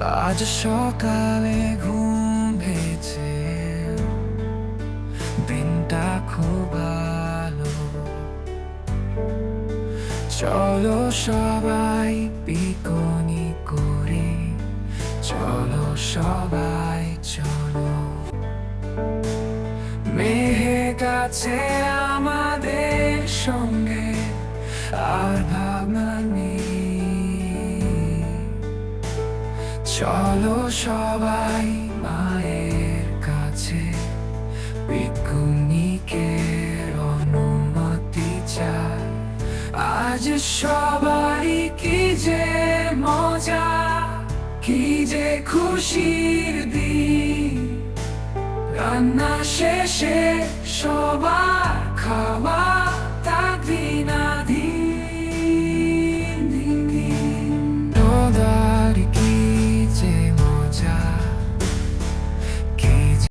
আজ সকালে ঘুম ভেঙেছে দিনটা খুব ভালো চলো সবাই পিকনি করি, চলো সবাই চলো। মেহে কাছে আমাদের সঙ্গে চলো সবাই মায়ের কাছে। পিকনিকের অনুমতি চাই। আজ সবাই কি যে মজা, কি যে খুশির দিন। রান্না শেষে সবার খাওয়া